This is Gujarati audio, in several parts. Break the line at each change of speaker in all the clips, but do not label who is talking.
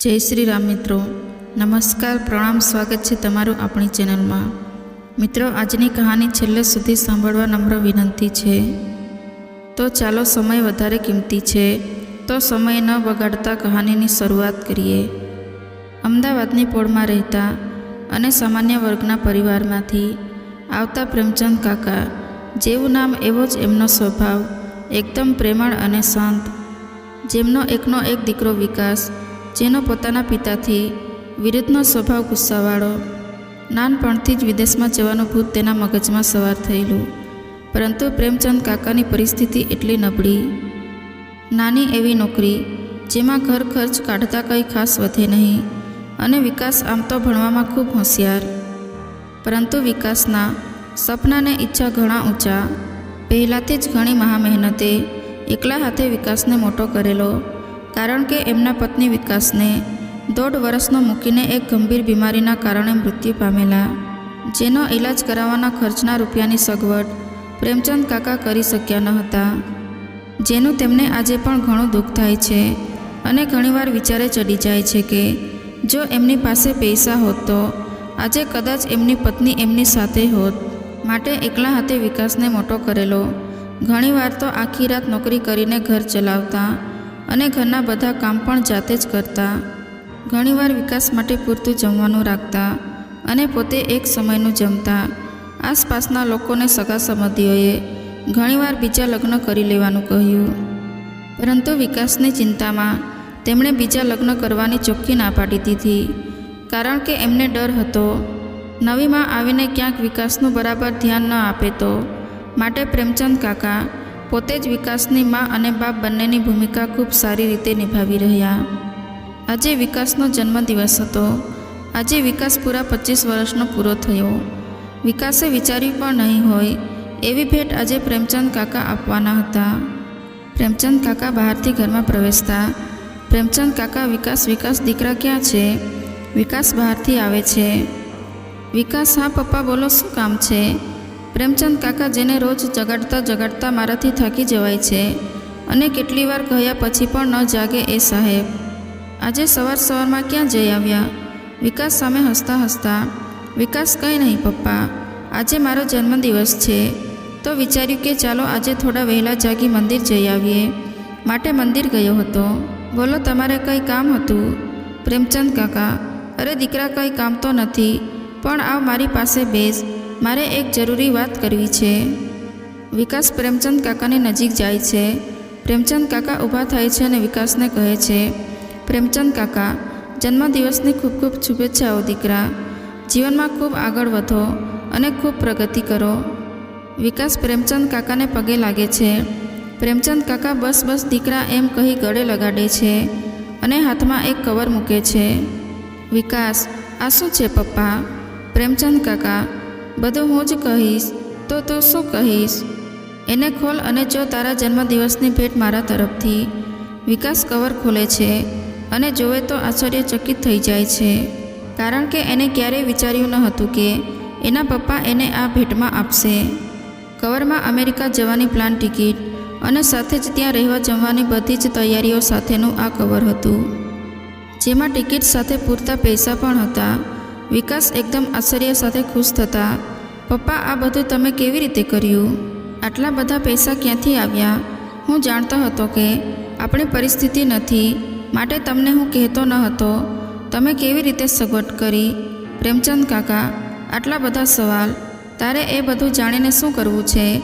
જય શ્રી રામ મિત્રો. નમસ્કાર, પ્રણામ, સ્વાગત છે તમારું આપણી ચેનલમાં. મિત્રો, આજની કહાની છેલ્લે સુધી સાંભળવા નમ્ર વિનંતી છે. તો ચાલો સમય વધારે કિંમતી છે, તો સમય ન બગાડતા કહાનીની શરૂઆત કરીએ. અમદાવાદની પોળમાં રહેતા અને સામાન્ય વર્ગના પરિવારમાંથી આવતા પ્રેમચંદ કાકા, જેવું નામ એવો જ એમનો સ્વભાવ, એકદમ પ્રેમાળ અને શાંત. જેમનો એકનો એક દીકરો વિકાસ જેનો પોતાના પિતાથી વિરુદ્ધનો સ્વભાવ ગુસ્સાવાળો, નાનપણથી જ વિદેશમાં જવાનું ભૂત તેના મગજમાં સવાર થયેલું. પરંતુ પ્રેમચંદ કાકાની પરિસ્થિતિ એટલી નબળી. નાની એવી નોકરી, જેમાં ઘર ખર્ચ કાઢતા કંઈ ખાસ વધે નહીં અને વિકાસ આમ તો ભણવામાં ખૂબ હોશિયાર. પરંતુ વિકાસના સપનાને ઈચ્છા ઘણા ઊંચા. પહેલાંથી જ ઘણી મહા મહેનતે એકલા હાથે વિકાસને મોટો કરેલો. કારણ કે એમના પત્ની વિકાસને દોઢ વર્ષનો મૂકીને એક ગંભીર બીમારીના કારણે મૃત્યુ પામેલા. જેનો ઈલાજ કરાવવાના ખર્ચના રૂપિયાની સગવડ પ્રેમચંદ કાકા કરી શક્યા ન હતા. જેનું તેમને આજે પણ ઘણું દુઃખ થાય છે અને ઘણીવાર વિચારે ચડી જાય છે કે જો એમની પાસે પૈસા હોત તો આજે કદાચ એમની પત્ની એમની સાથે હોત. માટે એકલા હાથે વિકાસને મોટો કરેલો. ઘણીવાર તો આખી રાત નોકરી કરીને ઘર ચલાવતા અને ઘરના બધા કામ પણ જાતે જ કરતા. ઘણીવાર વિકાસ માટે પૂરતું જમવાનું રાખતા અને પોતે એક સમયનું જમતા. આસપાસના લોકોને સગા સંબંધીઓએ ઘણીવાર બીજા લગ્ન કરી લેવાનું કહ્યું. પરંતુ વિકાસની ચિંતામાં તેમણે બીજા લગ્ન કરવાની ચોખ્ખી ના પાડી દીધી. કારણ કે એમને ડર હતો. નવીમાં આવીને ક્યાંક વિકાસનું બરાબર ધ્યાન ન આપે તો માટે પ્રેમચંદ કાકા પોતે જ વિકાસની મા અને બાપ બંનેની ભૂમિકા ખૂબ સારી રીતે નિભાવી રહ્યા. આજે વિકાસનો જન્મદિવસ હતો. આજે વિકાસ પૂરા પચીસ વર્ષનો પૂરો થયો. વિકાસે વિચાર્યું પણ નહીં હોય એવી ભેટ આજે પ્રેમચંદ કાકા આપવાના હતા. પ્રેમચંદ કાકા બહારથી ઘરમાં પ્રવેશતા. પ્રેમચંદ કાકા, વિકાસ વિકાસ, દીકરા ક્યાં છે? વિકાસ બહારથી આવે છે. વિકાસ, હા, પપ્પા, બોલો, શું કામ છે? પ્રેમચંદ કાકા જેને રોજ જગાડતા જગાડતા મારાથી થાકી જવાય છે અને કેટલી વાર કહ્યા પછી પણ ન જાગે એ સાહેબ. આજે સવાર સવારમાં ક્યાં જઈ આવ્યા? વિકાસ સામે હસતા હસતા, વિકાસ કંઈ નહીં પપ્પા, આજે મારો જન્મદિવસ છે. તો વિચાર્યું કે ચાલો આજે થોડા વહેલા જાગી મંદિર જઈ આવીએ. માટે મંદિર ગયો હતો. બોલો, તમારે કંઈ કામ હતું? પ્રેમચંદ કાકા, અરે દીકરા, કંઈ કામ તો નથી, પણ આવ મારી પાસે બેસ. મારે એક જરૂરી વાત કરવી છે. વિકાસ પ્રેમચંદ કાકાની નજીક જાય છે. પ્રેમચંદ કાકા ઊભા થાય છે અને વિકાસને કહે છે, પ્રેમચંદ કાકા, જન્મદિવસની ખૂબ ખૂબ શુભેચ્છાઓ દીકરા. જીવનમાં ખૂબ આગળ વધો અને ખૂબ પ્રગતિ કરો. વિકાસ પ્રેમચંદ કાકાને પગે લાગે છે. પ્રેમચંદ કાકા બસ બસ દીકરા એમ કહી ગળે લગાડે છે અને હાથમાં એક કવર મૂકે છે. વિકાસ, આ શું છે પપ્પા? પ્રેમચંદ કાકા બધું હું જ કહીશ. તો તું શું કહીશ? એને ખોલ અને જો તારા જન્મદિવસની ભેટ મારા તરફથી. વિકાસ કવર ખોલે છે અને જોવે તો આશ્ચર્યચકિત થઈ જાય છે. કારણ કે એને ક્યારેય વિચાર્યું ન હતું કે એના પપ્પા એને આ ભેટમાં આપશે. કવરમાં અમેરિકા જવાની પ્લાન ટિકિટ અને સાથે જ ત્યાં રહેવા જમવાની બધી જ તૈયારીઓ સાથેનું આ કવર હતું. જેમાં ટિકિટ સાથે પૂરતા પૈસા પણ હતા. વિકાસ એકદમ આશ્ચર્ય સાથે ખુશ થતા, પપ્પા, આ બધું તમે કેવી રીતે કર્યું? આટલા બધા પૈસા ક્યાંથી આવ્યા? હું જાણતો હતો કે આપણી પરિસ્થિતિ નથી, માટે તમને હું કહેતો ન હતો. તમે કેવી રીતે સગવડ કરી? પ્રેમચંદ કાકા, આટલા બધા સવાલ. તારે એ બધું જાણીને શું કરવું છે?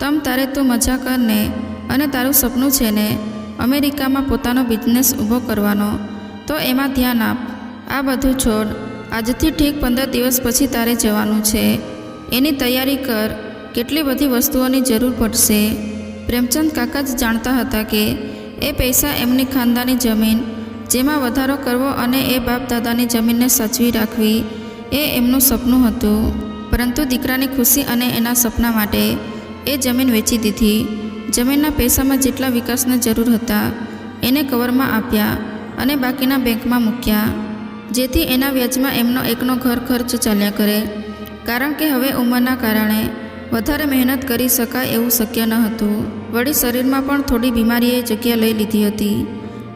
તમ તારે તું મજા કરને અને તારું સપનું છે ને અમેરિકામાં પોતાનો બિઝનેસ ઊભો કરવાનો. તો એમાં ધ્યાન આપ. આ બધું છોડ. આજથી ઠીક પંદર દિવસ પછી તારે જવાનું છે. એની તૈયારી કર, કેટલી બધી વસ્તુઓની જરૂર પડશે. પ્રેમચંદ કાકા જ જાણતા હતા કે, એ પૈસા એમની ખાનદાની જમીન, જેમાં વધારો કરવો અને એ બાપ દાદાની જમીનને સાચવી રાખવી, એ એમનું સપનું હતું. પરંતુ દીકરાની ખુશી અને એના સપના માટે, એ જમીન વેચી દીધી. જમીનના પૈસામાં જેટલા વિકાસને જરૂર હતા, એને કવરમાં આપ્યા અને બાકીના બેંકમાં મૂક્યા. જેથી એના વ્યાજમાં એમનો એકનો ઘર ખર્ચ ચાલ્યા કરે. કારણ કે હવે ઉંમરના કારણે વધારે મહેનત કરી શકાય એવું શક્ય ન હતું. વળી શરીરમાં પણ થોડી બીમારીએ જગ્યા લઈ લીધી હતી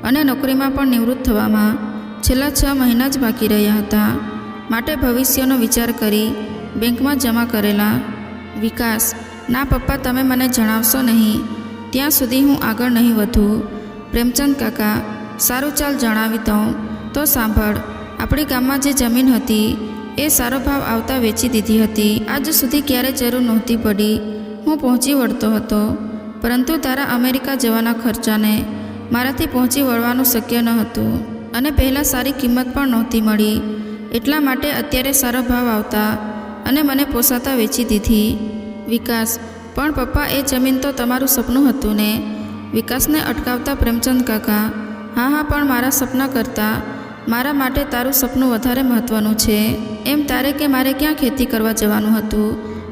અને નોકરીમાં પણ નિવૃત્ત થવામાં છેલ્લા છ મહિના જ બાકી રહ્યા હતા. માટે ભવિષ્યનો વિચાર કરી બેંકમાં જમા કરેલા, વિકાસ, ના પપ્પા તમે મને જણાવશો નહીં. ત્યાં સુધી હું આગળ નહીં વધું. પ્રેમચંદ કાકા, સારું ચાલ જણાવી દઉં. તો સાંભળ. આપણી ગામમાં જે જમીન હતી, એ સારો ભાવ આવતા વેચી દીધી હતી. આજ સુધી ક્યારે જરૂર નહોતી પડી. હું પહોંચી વળતો હતો. પરંતુ તારા અમેરિકા જવાના ખર્ચાને મારાથી પહોંચી વળવાનું શક્ય ન હતું. અને પહેલાં સારી કિંમત પણ નહોતી મળી. એટલા માટે અત્યારે સારો ભાવ આવતા અને મને પોસાતા વેચી દીધી. વિકાસ, પણ પપ્પા, એ જમીન તો તમારું સપનું હતું ને? વિકાસને અટકાવતા પ્રેમચંદ કાકા, હા હા, પણ મારા સપના કરતાં મારા માટે તારું સપનું વધારે મહત્ત્વનું છે. એમ તારે કે મારે ક્યાં ખેતી કરવા જવાનું હતું?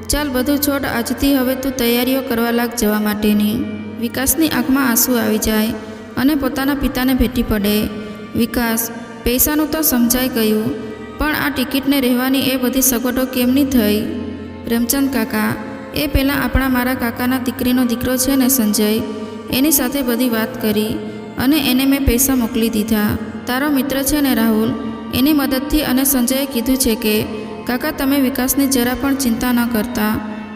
ચાલ બધું છોડ આજથી હવે તું તૈયારીઓ કરવા લાગ જવા માટેની. વિકાસની આંખમાં આંસુ આવી જાય અને પોતાના પિતાને ભેટી પડે. વિકાસ, પૈસાનું તો સમજાઈ ગયું, પણ આ ટિકિટને રહેવાની એ બધી સગવડો કેમની થઈ? પ્રેમચંદ કાકા, એ પહેલાં આપણા મારા કાકાના દીકરીનો દીકરો છે ને સંજય? એની સાથે બધી વાત કરી અને એને મેં પૈસા મોકલી દીધા. તારો મિત્ર છે ને રાહુલ, એની મદદથી અને સંજયે કીધું છે કે, કાકા તમે વિકાસની જરા પણ ચિંતા ન કરતા.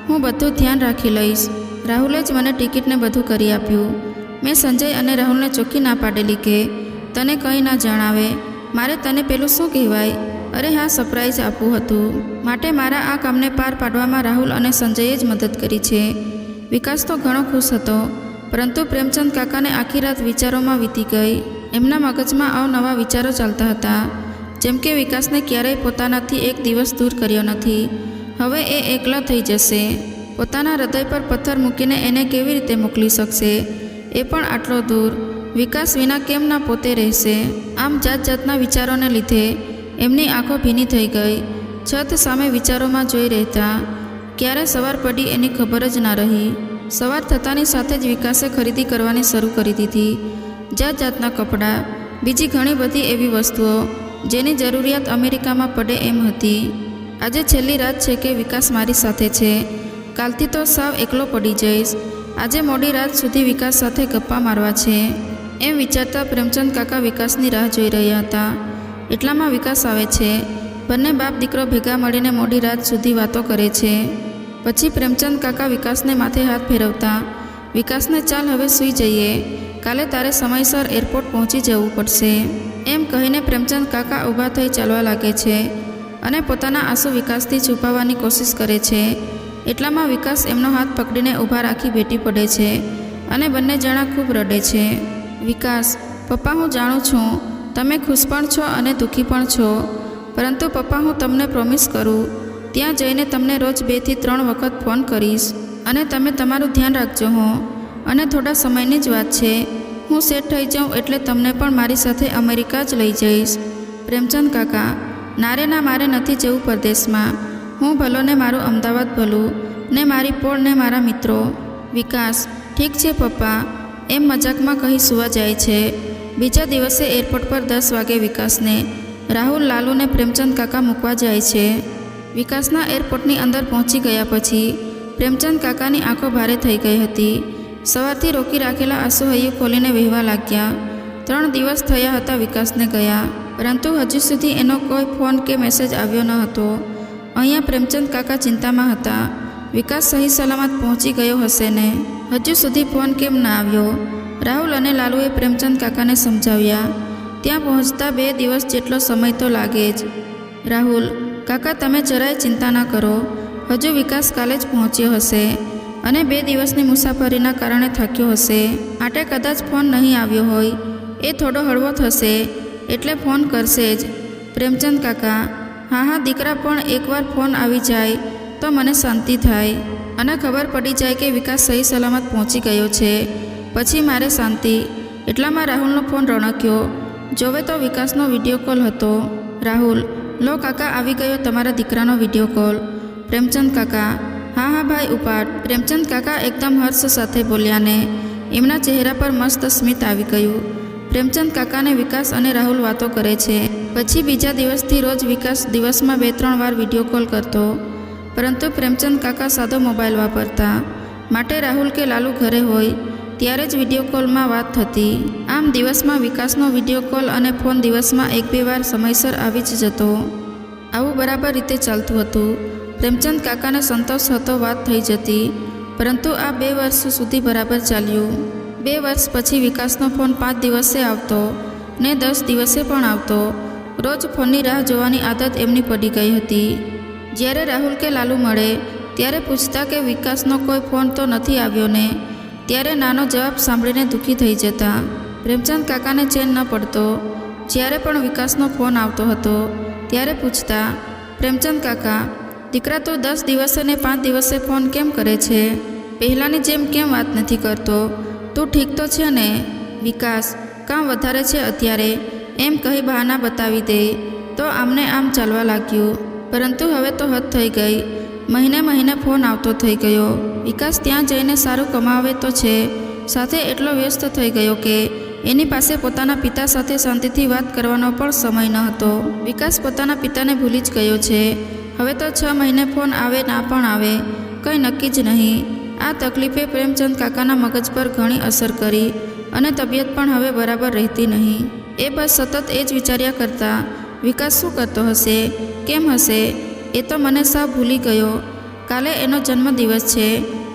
હું બધું ધ્યાન રાખી લઈશ. રાહુલે જ મને ટિકિટને બધું કરી આપ્યું. મેં સંજય અને રાહુલને ચોખ્ખી ના પાડેલી કે, તને કંઈ ના જણાવે. મારે તને પેલું શું કહેવાય? અરે હા, સરપ્રાઈઝ આપવું હતું. માટે મારા આ કામને પાર પાડવામાં રાહુલ અને સંજયે જ મદદ કરી છે. વિકાસ તો ઘણો ખુશ હતો, પરંતુ પ્રેમચંદ કાકાને આખી રાત વિચારોમાં વીતી ગઈ. એમના મગજમાં અવનવા વિચારો ચાલતા હતા. જેમ કે વિકાસને ક્યારેય પોતાનાથી એક દિવસ દૂર કર્યો નથી. હવે એ એકલા થઈ જશે. પોતાના હૃદય પર પથ્થર મૂકીને એને કેવી રીતે મોકલી શકશે? એ પણ આટલો દૂર. વિકાસ વિના કેમ ના પોતે રહેશે? આમ જાત જાતના વિચારોને લીધે એમની આંખો ભીની થઈ ગઈ. છત સામે વિચારોમાં જોઈ રહેતા. ક્યારે સવાર પડી એની ખબર જ ના રહી. સવાર થતાની સાથે જ વિકાસે ખરીદી કરવાની શરૂ કરી દીધી. જાત જાતના કપડાં, બીજી ઘણી બધી એવી વસ્તુઓ જેની જરૂરિયાત અમેરિકામાં પડે એમ હતી. આજે છેલ્લી રાત છે કે વિકાસ મારી સાથે છે. કાલથી તો સાવ એકલો પડી જઈશ. આજે મોડી રાત સુધી વિકાસ સાથે ગપ્પા મારવા છે. એમ વિચારતા પ્રેમચંદ કાકા વિકાસની રાહ જોઈ રહ્યા હતા. એટલામાં વિકાસ આવે છે. બંને બાપ દીકરો ભેગા મળીને મોડી રાત સુધી વાતો કરે છે. પછી પ્રેમચંદ કાકા વિકાસને માથે હાથ ફેરવતા, વિકાસને ચાલ, હવે સૂઈ જઈએ. કાલે તારે સમયસર એરપોર્ટ પહોંચી જવું પડશે. એમ કહીને પ્રેમચંદ કાકા ઊભા થઈ ચાલવા લાગે છે અને પોતાના આંસુ વિકાસથી છુપાવવાની કોશિશ કરે છે. એટલામાં વિકાસ એમનો હાથ પકડીને ઊભા રાખી ભેટી પડે છે અને બંને જણા ખૂબ રડે છે. વિકાસ, પપ્પા હું જાણું છું, તમે ખુશ પણ છો અને દુઃખી પણ છો. પરંતુ પપ્પા હું તમને પ્રોમિસ કરું, ત્યાં જઈને તમને રોજ બેથી ત્રણ વખત ફોન કરીશ અને તમે તમારું ધ્યાન રાખજો હો. અને થોડા સમયની જ વાત છે. હું સેટ થઈ જાઉં એટલે તમને પણ મારી સાથે અમેરિકા જ લઈ જઈશ. પ્રેમચંદ કાકા, નારે ના મારે નથી જવું પરદેશમાં. હું ભલો ને મારું અમદાવાદ ભલું, ને મારી પોળ ને મારા મિત્રો. વિકાસ, ઠીક છે પપ્પા, એમ મજાકમાં કહી સુવા જાય છે. બીજા દિવસે એરપોર્ટ પર દસ વાગે વિકાસને, રાહુલ લાલુને પ્રેમચંદ કાકા મૂકવા જાય છે. વિકાસના એરપોર્ટની અંદર પહોંચી ગયા પછી, પ્રેમચંદ કાકાની આંખો ભારે થઈ ગઈ હતી. સવારથી રોકી રાખેલા આંસુ ખોલીને વહેવા લાગ્યા. ત્રણ દિવસ થયા હતા વિકાસને ગયા, પરંતુ હજુ સુધી એનો કોઈ ફોન કે મેસેજ આવ્યો ન હતો. અહીંયા પ્રેમચંદ કાકા ચિંતામાં હતા. વિકાસ સહી સલામત પહોંચી ગયો હશે ને? હજુ સુધી ફોન કેમ ના આવ્યો? રાહુલ અને લાલુએ પ્રેમચંદ કાકાને સમજાવ્યા. ત્યાં પહોંચતા બે દિવસ જેટલો સમય તો લાગે જ. રાહુલ, કાકા તમે જરાય ચિંતા ના કરો. હજુ વિકાસ કાલે જ પહોંચ્યો હશે. અને બે દિવસની મુસાફરીના કારણે થક્યો હશે. માટે કદાચ ફોન નહીં આવ્યો હોય, એ થોડો હળવો થશે, એટલે ફોન કરશે જ. પ્રેમચંદ કાકા, હા હા, દીકરા, પણ એકવાર ફોન આવી જાય, તો મને શાંતિ થાય. અને ખબર પડી જાય કે વિકાસ સહી સલામત પહોંચી ગયો છે. પછી મારે શાંતિ. એટલામાં રાહુલનો ફોન રણક્યો. જોવે તો વિકાસનો વીડિયો કોલ હતો. રાહુલ, લો કાકા, આવી ગયો તમારા દીકરાનો વીડિયો કોલ. પ્રેમચંદ કાકા હા હા, ભાઈ, ઉપાડ. પ્રેમચંદ કાકા એકદમ હર્ષ સાથે બોલ્યા ને એમના ચહેરા પર મસ્ત સ્મિત આવી ગયું. પ્રેમચંદ કાકાને વિકાસ અને રાહુલ વાતો કરે છે. પછી બીજા દિવસથી રોજ વિકાસ દિવસમાં બે, ત્રણ વાર વીડિયો કોલ કરતો. પરંતુ પ્રેમચંદ કાકા સાદો મોબાઈલ વાપરતા. માટે રાહુલ કે લાલુ ઘરે હોય, ત્યારે જ વીડિયો કોલમાં વાત થતી. આમ દિવસમાં વિકાસનો વીડિયો કોલ અને ફોન દિવસમાં એક, બે વાર સમયસર આવી જ જતો. આવું બરાબર રીતે ચાલતું હતું. પ્રેમચંદ કાકાને સંતોષ હતો, વાત થઈ જતી. પરંતુ આ બે વર્ષ સુધી બરાબર ચાલ્યું. બે વર્ષ પછી વિકાસનો ફોન પાંચ દિવસે આવતો ને દસ દિવસે પણ આવતો. રોજ ફોનની રાહ જોવાની આદત એમની પડી ગઈ હતી. જ્યારે રાહુલ કે લાલુ મળે, ત્યારે પૂછતા કે વિકાસનો કોઈ ફોન તો નથી આવ્યો ને, ત્યારે નાનો જવાબ સાંભળીને દુઃખી થઈ જતા. પ્રેમચંદ કાકાને ચેન ન પડતો. જ્યારે પણ વિકાસનો ફોન આવતો હતો, ત્યારે પૂછતા, પ્રેમચંદ કાકા દીકરા તો દસ દિવસે ને પાંચ દિવસે ફોન કેમ કરે છે? પહેલાંની જેમ કેમ વાત નથી કરતો? તું ઠીક તો છે ને? વિકાસ, કામ વધારે છે અત્યારે? એમ કહી બહાના બતાવી દે. તો આમને આમ ચાલવા લાગ્યું. પરંતુ હવે તો હદ થઈ ગઈ. મહિને મહિને ફોન આવતો થઈ ગયો. વિકાસ ત્યાં જઈને સારું કમાવે તો છે. સાથે એટલો વ્યસ્ત થઈ ગયો કે એની પાસે પોતાના પિતા સાથે શાંતિથી વાત કરવાનો પણ સમય ન હતો. વિકાસ પોતાના પિતાને ભૂલી જ ગયો છે. હવે તો છ મહિને ફોન આવે ના પણ આવે. કંઈ નક્કી જ નહીં. આ તકલીફે પ્રેમચંદ કાકાના મગજ પર ઘણી અસર કરી અને તબિયત પણ હવે બરાબર રહેતી નહીં. એ બસ સતત એ જ વિચાર્યા કરતા, વિકાસ શું કરતો હશે? કેમ હશે? એ તો મને સાવ ભૂલી ગયો. કાલે એનો જન્મદિવસ છે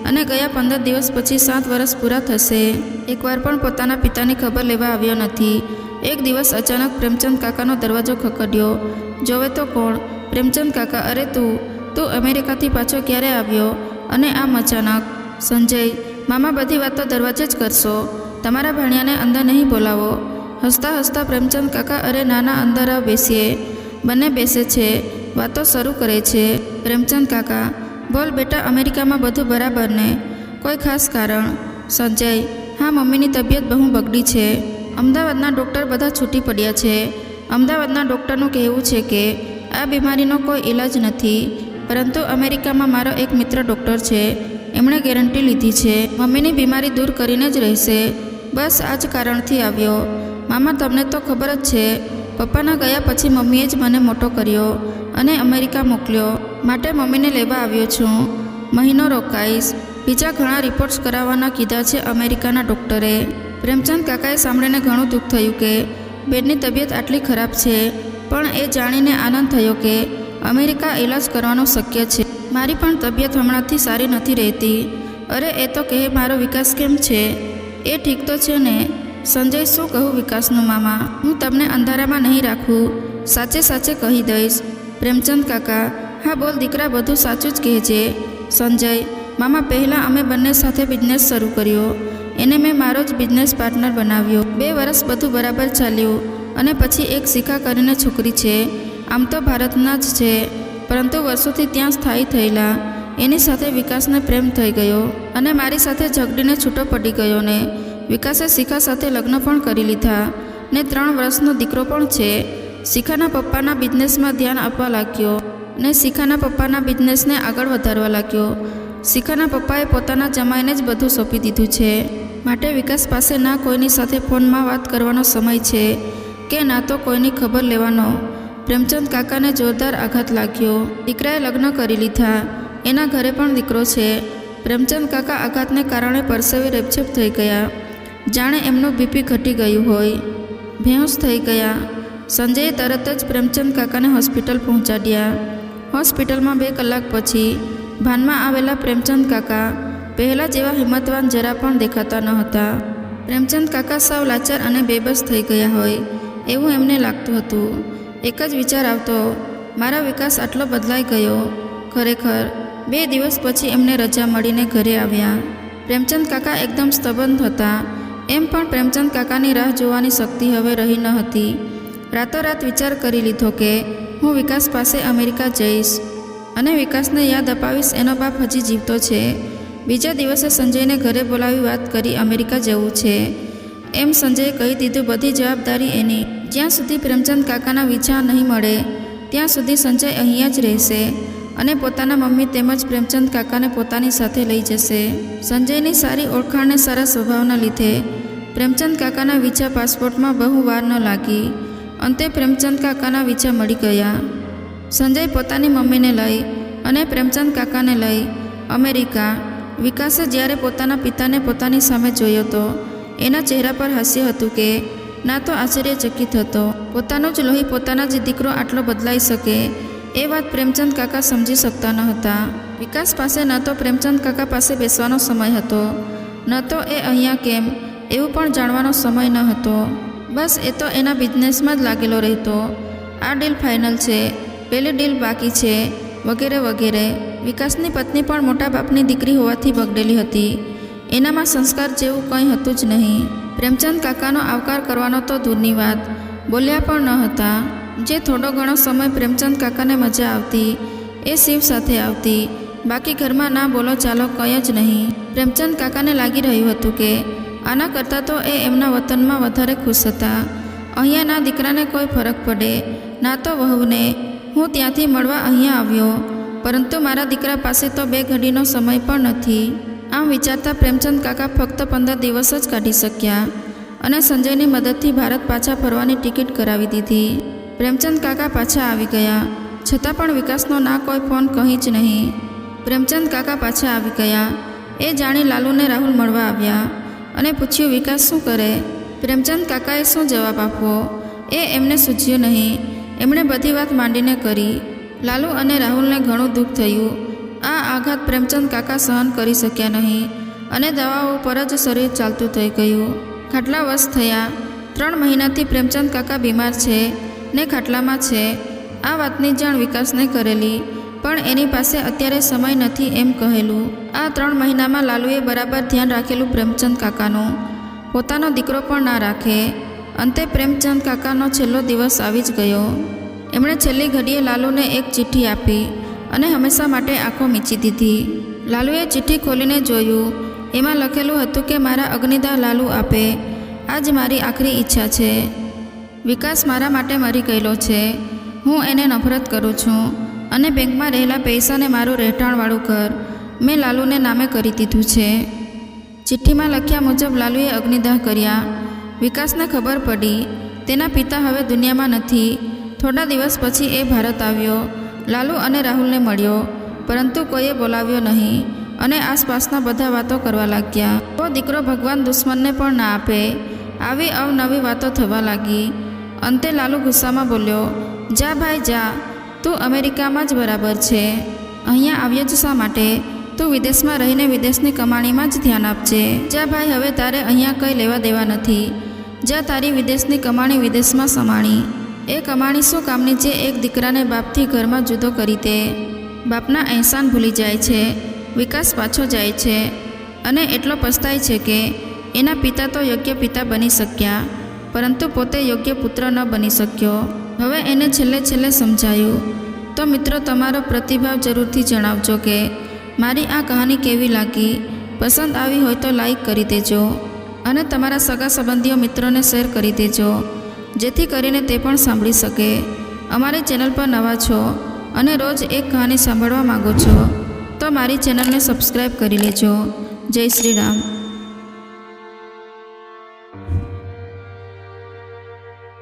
અને ગયા પંદર દિવસ પછી સાત વર્ષ પૂરા થશે. એકવાર પણ પોતાના પિતાની ખબર લેવા આવ્યો નથી. એક દિવસ અચાનક પ્રેમચંદ કાકાનો દરવાજો ખખડ્યો. જોવે તો કોણ? પ્રેમચંદ કાકા, અરે તું તું અમેરિકાથી પાછો ક્યારે આવ્યો? અને આમ અચાનક. સંજય, મામા બધી વાતો દરવાજે જ કરશો. તમારા ભાણિયાને અંદર નહીં બોલાવો. હસતા હસતા પ્રેમચંદ કાકા અરે નાના અંદર આવ બેસીએ. બંને બેસે છે. વાતો શરૂ કરે છે. પ્રેમચંદ કાકા, બોલ બેટા, અમેરિકામાં બધું બરાબર ને? કોઈ ખાસ કારણ? સંજય, હા, મમ્મીની તબિયત બહુ બગડી છે. અમદાવાદના ડૉક્ટર બધા છૂટી પડ્યા છે. અમદાવાદના ડૉક્ટરનું કહેવું છે કે, આ બીમારીનો કોઈ ઈલાજ નથી, પરંતુ અમેરિકામાં મારો એક મિત્ર ડૉક્ટર છે. એમણે ગેરંટી લીધી છે. મમ્મીની બીમારી દૂર કરીને જ રહેશે. બસ આ જ કારણથી આવ્યો. મામા, તમને તો ખબર જ છે, પપ્પાના ગયા પછી મમ્મીએ જ મને મોટો કર્યો અને અમેરિકા મોકલ્યો. માટે મમ્મીને લેવા આવ્યો છું. મહિનો રોકાઈશ. બીજા ઘણા રિપોર્ટ્સ કરાવવાના કીધા છે અમેરિકાના ડૉક્ટરે. પ્રેમચંદ કાકાએ સાંભળીને ઘણું દુઃખ થયું કે બેનની તબિયત આટલી ખરાબ છે, પણ એ જાણીને આનંદ થયો કે અમેરિકા ઇલાજ કરવાનો શક્ય છે. મારી પણ તબિયત હમણાંથી સારી નથી રહેતી. અરે, એ તો કહે, મારો વિકાસ કેમ છે? એ ઠીક તો છે ને? સંજય, શું કહું વિકાસનું મામા? હું તમને અંધારામાં નહીં રાખું. સાચે સાચે કહી દઈશ. પ્રેમચંદ કાકા, હા બોલ, દીકરા બધું સાચું જ કહેજે. સંજય, મામા, પહેલાં અમે બંને સાથે બિઝનેસ શરૂ કર્યો. એને મેં મારો જ બિઝનેસ પાર્ટનર બનાવ્યો. બે વર્ષ બધું બરાબર ચાલ્યું અને પછી એક શિખા કરીને છોકરી છે. આમ તો ભારતના જ છે, પરંતુ વર્ષોથી ત્યાં સ્થાયી થયેલા. એની સાથે વિકાસને પ્રેમ થઈ ગયો અને મારી સાથે ઝઘડીને છૂટો પડી ગયો ને. વિકાસે શિખા સાથે લગ્ન પણ કરી લીધા ને ત્રણ વર્ષનો દીકરો પણ છે. શિખાના પપ્પાના બિઝનેસમાં ધ્યાન આપવા લાગ્યો ને શિખાના પપ્પાના બિઝનેસને આગળ વધારવા લાગ્યો. શિખાના પપ્પાએ પોતાના જમાઈને જ બધું સોંપી દીધું છે. માટે વિકાસ પાસે ના કોઈની સાથે ફોનમાં વાત કરવાનો સમય છે કે ના તો કોઈની ખબર લેવાનો. પ્રેમચંદ કાકાને જોરદાર આઘાત લાગ્યો. દીકરાએ લગ્ન કરી લીધા. એના ઘરે પણ દીકરો છે. પ્રેમચંદ કાકા આઘાતને કારણે પરસેવે રેપછેપ થઈ ગયા. જાણે એમનું બીપી ઘટી ગયું હોય. ભેંસ થઈ ગયા. સંજયે તરત જ પ્રેમચંદ કાકાને હોસ્પિટલ પહોંચાડ્યા. હોસ્પિટલમાં બે કલાક પછી ભાનમાં આવેલા પ્રેમચંદ કાકા પહેલાં જેવા હિંમતવાન જરા પણ દેખાતા ન હતા. પ્રેમચંદ કાકા સાવ લાચાર અને બેબસ થઈ ગયા હોય, એવું એમને લાગતું હતું. એક જ વિચાર આવતો, મારા વિકાસ આટલો બદલાઈ ગયો. ખરેખર, બે દિવસ પછી એમને રજા મળીને ઘરે આવ્યા. પ્રેમચંદ કાકા એકદમ સ્તબંધ હતા. એમ પણ પ્રેમચંદ કાકાની રાહ જોવાની શક્તિ હવે રહી ન હતી. રાતોરાત વિચાર કરી લીધો કે, હું વિકાસ પાસે અમેરિકા જઈશ અને વિકાસને યાદ અપાવીશ એનો બાપ હજી જીવતો છે. બીજા દિવસે સંજયને ઘરે બોલાવી વાત કરી અમેરિકા જવું છે. એમ સંજયે કહી દીધું, બધી જવાબદારી એની. જ્યાં સુધી પ્રેમચંદ કાકાના વિચાર નહીં મળે, ત્યાં સુધી સંજય અહીંયા જ રહેશે અને પોતાના મમ્મી તેમજ પ્રેમચંદ કાકાને પોતાની સાથે લઈ જશે. સંજયની સારી ઓળખાણને સારા સ્વભાવના લીધે પ્રેમચંદ કાકાના વિઝા પાસપોર્ટમાં બહુ વાર ન લાગી. અંતે પ્રેમચંદ કાકાના વિઝા મળી ગયા. સંજય પોતાની મમ્મીને લઈ અને પ્રેમચંદ કાકાને લઈ અમેરિકા વિકાસે જ્યારે પોતાના પિતાને પોતાની સામે જોયો તો, એના ચહેરા પર હાસ્ય હતું કે, ના તો આશ્ચર્યચકિત હતો. પોતાનો જ લોહી પોતાના જ દીકરો આટલો બદલાઈ શકે, એ વાત પ્રેમચંદ કાકા સમજી શકતા ન હતા. વિકાસ પાસે ન તો પ્રેમચંદ કાકા પાસે બેસવાનો સમય હતો, ન તો એ અહીંયા કેમ, એવું પણ જાણવાનો સમય ન હતો. બસ એ તો એના બિઝનેસમાં જ લાગેલો રહેતો. આ ડીલ ફાઇનલ છે. પેલી ડીલ બાકી છે. વગેરે વગેરે. વિકાસની પત્ની પણ મોટા બાપની દીકરી હોવાથી બગડેલી હતી. એનામાં સંસ્કાર જેવું કંઈ હતું જ નહીં. પ્રેમચંદ કાકાનો આવકાર કરવાનો તો દૂરની વાત. બોલ્યા પણ ન હતા. જે થોડો ઘણો સમય પ્રેમચંદ કાકાને મજા આવતી, એ શિવ સાથે આવતી. બાકી ઘરમાં ના બોલો ચાલો કંઈ જ નહીં. પ્રેમચંદ કાકાને લાગી રહ્યું હતું કે, આના કરતાં તો એ એમના વતનમાં વધારે ખુશ હતા. અહીંયાના દીકરાને કોઈ ફરક પડે. ના તો વહુને હું ત્યાંથી મળવા અહીંયા આવ્યો, પરંતુ મારા દીકરા પાસે તો બે ઘડીનો સમય પણ નથી. આમ વિચારતા પ્રેમચંદ કાકા ફક્ત પંદર દિવસ જ કાઢી શક્યા અને સંજયની મદદથી ભારત પાછા ફરવાની ટિકિટ કરાવી દીધી. પ્રેમચંદ કાકા પાછા આવી ગયા. છતાં પણ વિકાસનો ના કોઈ ફોન કહી જ નહીં. પ્રેમચંદ કાકા પાછા આવી ગયા. એ જાણી લાલુને રાહુલ મળવા આવ્યા અને પૂછ્યું, વિકાસ શું કરે? પ્રેમચંદ કાકાએ શું જવાબ આપવો એ એમને સૂઝ્યું નહીં. એમણે બધી વાત માંડીને કરી. લાલુ અને રાહુલને ઘણું દુઃખ થયું. આ આઘાત પ્રેમચંદ કાકા સહન કરી શક્યા નહીં અને દવાઓ પર જ શરીર ચાલતું થઈ ગયું. ખાટલા વશ થયા. ત્રણ મહિનાથી પ્રેમચંદ કાકા બીમાર છે ને ખાટલામાં છે. આ વાતની જાણ વિકાસને કરેલી, પણ એની પાસે અત્યારે સમય નથી એમ કહેલું. આ ત્રણ મહિનામાં લાલુએ બરાબર ધ્યાન રાખેલું પ્રેમચંદ કાકાનું. પોતાનો દીકરો પણ ના રાખે. અંતે પ્રેમચંદ કાકાનો છેલ્લો દિવસ આવી જ ગયો. એમણે છેલ્લી ઘડીએ લાલુને એક ચિઠ્ઠી આપી અને હંમેશા માટે આંખો મીચી દીધી. લાલુએ ચિઠ્ઠી ખોલીને જોયું. એમાં લખેલું હતું કે, મારા અગ્નિદાહ લાલુ આપે. આજ મારી આખરી ઈચ્છા છે. વિકાસ મારા માટે મરી ગયેલો છે. હું એને નફરત કરું છું. અને બેંકમાં રહેલા પૈસાને મારું રહેઠાણવાળું ઘર મેં લાલુને નામે કરી દીધું છે. ચિઠ્ઠીમાં લખ્યા મુજબ લાલુએ અગ્નિદાહ કર્યા. વિકાસને ખબર પડી. તેના પિતા હવે દુનિયામાં નથી. થોડા દિવસ પછી એ ભારત આવ્યો. લાલુ અને રાહુલને મળ્યો. પરંતુ કોઈએ બોલાવ્યો નહીં અને આસપાસના બધા વાતો કરવા લાગ્યા. તો દીકરો ભગવાન દુશ્મનને પણ ના આપે. આવી અવનવી વાતો થવા લાગી. અંતે લાલુ ગુસ્સામાં બોલ્યો, જા ભાઈ, જા. તું અમેરિકામાં જ બરાબર છે. અહીંયા આવ્યો જ શા માટે? તું વિદેશમાં રહીને વિદેશની કમાણીમાં જ ધ્યાન આપજે. જા ભાઈ, હવે તારે અહીંયા કંઈ લેવા દેવા નથી. જા તારી વિદેશની કમાણી વિદેશમાં સમાણી. એ કમાણી શું કામની જે એક દીકરાને બાપથી ઘરમાં જુદો કરી દે? બાપના અહેસાન ભૂલી જાય છે, વિકાસ પાછો જાય છે, અને એટલો પસ્તાય છે કે એના પિતા તો યોગ્ય પિતા બની શક્યા, પરંતુ પોતે યોગ્ય પુત્ર ન બની શક્યો. હવે એને છેલ્લે છેલ્લે સમજાયું. તો મિત્રો, તમારો પ્રતિભાવ જરૂરથી જણાવજો કે મારી આ કહાની કેવી લાગી? પસંદ આવી હોય તો લાઈક કરી દેજો. અને તમારા સગા સંબંધીઓ મિત્રોને શેર કરી દેજો, જેથી કરીને તે પણ સાંભળી શકે. અમારી ચેનલ પર નવા છો અને રોજ એક કહાની સાંભળવા માગો છો, તો મારી ચેનલને સબસ્ક્રાઈબ કરી લેજો. જય શ્રી રામ.